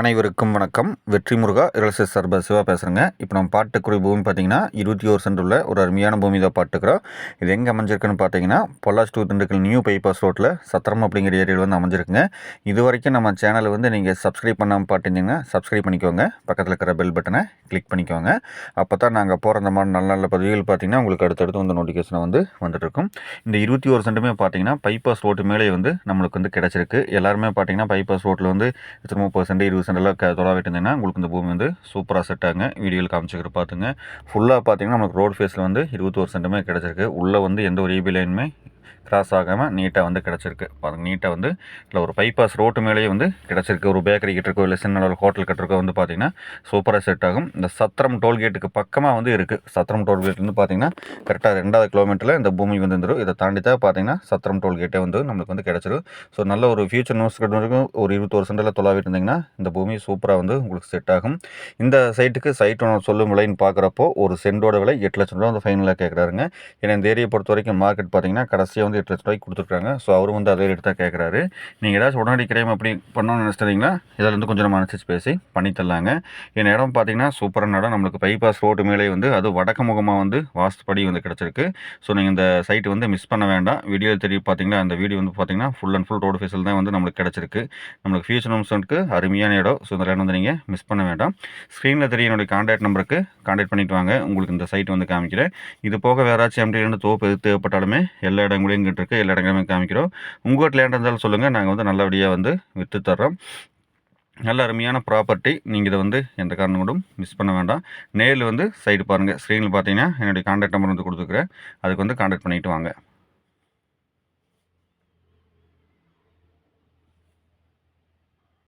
அனைவருக்கும் வணக்கம். வெற்றி முருகா ரியல்எஸ்டேட் சர்பர் சிவா பேசுகிறேங்க இப்போ நம்ம பாட்டுக்குரிய பூமி பார்த்தீங்கன்னா இருபத்தி ஒரு சென்ட் உள்ள ஒரு அருமையான பூமி தான் பாட்டுக்கிறோம். இது எங்கே அமைஞ்சிருக்குன்னு பார்த்தீங்கன்னா Pollachi to Dindigul new bypass ரோட்டில் சத்திரம் அப்படிங்கிற ஏரியாவில் வந்து அமைஞ்சிருக்குங்க. இது வரைக்கும் நம்ம சேனலை வந்து நீங்கள் சப்ஸ்கிரைப் பண்ணாமல் பார்த்துருந்தீங்கன்னா சப்ஸ்கிரைப் பண்ணிக்கோங்க. பக்கத்தில் இருக்கிற பெல் பட்டனை கிளிக் பண்ணிக்கோங்க. அப்போ தான் நாங்கள் போகிற அந்த மாதிரி நல்ல நல்ல பதிவுகள் பார்த்தீங்கன்னா உங்களுக்கு அடுத்தடுத்து வந்து நோட்டிஃபிகேஷன் வந்து வந்துட்டுருக்கும். இந்த இருபத்தி ஒரு சென்ட்டுமே பார்த்தீங்கன்னா பைபாஸ் ரோட்டு மேலே வந்து நம்மளுக்கு வந்து கிடச்சிருக்கு. எல்லாருமே பார்த்தீங்கன்னா பைபாஸ் ரோட்டில் வந்து முப்பது சென்ட் இருபது சென்டரில் க தொலாவிட்டு இருந்தீங்கன்னா உங்களுக்கு இந்த பூமி வந்து சூப்பராக செட் ஆகுங்க. வீடியோவில் காமிச்சிக்கிற பார்த்துங்க ஃபுல்லாக பார்த்தீங்கன்னா நமக்கு ரோடு ஃபேஸில் வந்து இருபத்தோரு சென்ட்டுமே கிடச்சிருக்கு. உள்ளே வந்து எந்த ஒரு இபி லைனுமே கிராஸ் ஆகாமல் நீட்டாக வந்து கிடச்சிருக்கு. பாருங்க நீட்டாக வந்து இல்லை ஒரு பைபாஸ் ரோட்டு மேலேயே வந்து கிடச்சிருக்கு. ஒரு பேக்கரி கிட்டிருக்கோ இல்லை சின்ன அளவு ஹோட்டல் கட்டிருக்கோ வந்து பார்த்திங்கன்னா சூப்பராக செட் ஆகும். இந்த சத்திரம் டோல்கேட்டுக்கு பக்கமாக வந்து இருக்குது சத்திரம் டோல்கேட் வந்து பார்த்திங்கன்னா கரெக்டாக ரெண்டாவது கிலோமீட்டரில் இந்த பூமி வந்து வந்துடும் இதை தாண்டி தான் பார்த்திங்கன்னா சத்திரம் டோல்கேட்டே வந்து நம்மளுக்கு வந்து கிடச்சிரும். ஸோ நல்ல ஒரு ஃபியூச்சர் நியூஸ் வரைக்கும் ஒரு இருபத்தோரு சென்டில் தொலாவிட்டு இருந்தீங்கன்னா இந்த பூமி சூப்பராக வந்து உங்களுக்கு செட் ஆகும். இந்த சைட்டுக்கு சைட் ஒன்று சொல்லும் விலைன்னு பார்க்குறப்போ ஒரு சென்டோட விலை எட்டு லட்சம் ரூபா வந்து ஃபைனலாக கேட்குறாருங்க ஏன்னா இந்த ஏரியை பொறுத்த வரைக்கும் மார்க்கெட் பார்த்திங்கன்னா கடைசி வந்து வந்து எட்டு லட்ச ரூபாய்க்கு கொடுத்துருக்காங்க. ஸோ அவரும் வந்து அதே ரேட்டு தான் கேட்குறாரு நீங்கள் ஏதாச்சும் உடனடி கிரைம் அப்படி பண்ணணும்னு நினச்சிட்டீங்கன்னா இதில் வந்து கொஞ்சம் நம்ம அனுசரிச்சு பேசி பண்ணி தரலாங்க. என் இடம் பார்த்தீங்கன்னா சூப்பரான இடம். நம்மளுக்கு பைபாஸ் ரோடு மேலே வந்து அது வடக்கு முகமாக வந்து வாஸ்துப்படி வந்து கிடச்சிருக்கு. ஸோ நீங்கள் இந்த சைட்டு வந்து மிஸ் பண்ண வேண்டாம். வீடியோ தெரிய பார்த்தீங்கன்னா அந்த வீடியோ வந்து பார்த்தீங்கன்னா ஃபுல் அண்ட் ஃபுல் ரோடு ஃபேஸில் தான் வந்து நம்மளுக்கு கிடச்சிருக்கு. நம்மளுக்கு ஃபியூச்சர் நம்சனுக்கு அருமையான இடம். ஸோ இந்த இடம் வந்து நீங்கள் மிஸ் பண்ண வேண்டாம். ஸ்க்ரீனில் தெரிய என்னுடைய கான்டாக்ட் நம்பருக்கு கான்டாக்ட் பண்ணிட்டு வாங்க. உங்களுக்கு இந்த சைட் வந்து காமிக்கிறேன். இது போக வேறாச்சும் எம்டிலேருந்து தோப்பு எது தேவைப்பட்டாலுமே எல்லா இடங்களும் முடியுங்கிட்டு இருக்குது எல்லா இடங்களுமே காமிக்கிறோம். உங்கள் லேண்ட் இருந்தாலும் சொல்லுங்கள் நாங்கள் வந்து நல்லபடியாக வந்து விற்று தர்றோம். நல்ல அருமையான ப்ராப்பர்ட்டி நீங்கள் இதை வந்து எந்த காரணம் மிஸ் பண்ண வேண்டாம். நேரில் வந்து சைடு பாருங்கள் ஸ்க்ரீனில் பார்த்தீங்கன்னா என்னுடைய காண்டாக்ட் நம்பர் வந்து கொடுத்துருக்குறேன். அதுக்கு வந்து காண்டாக்ட் பண்ணிவிட்டு வாங்க.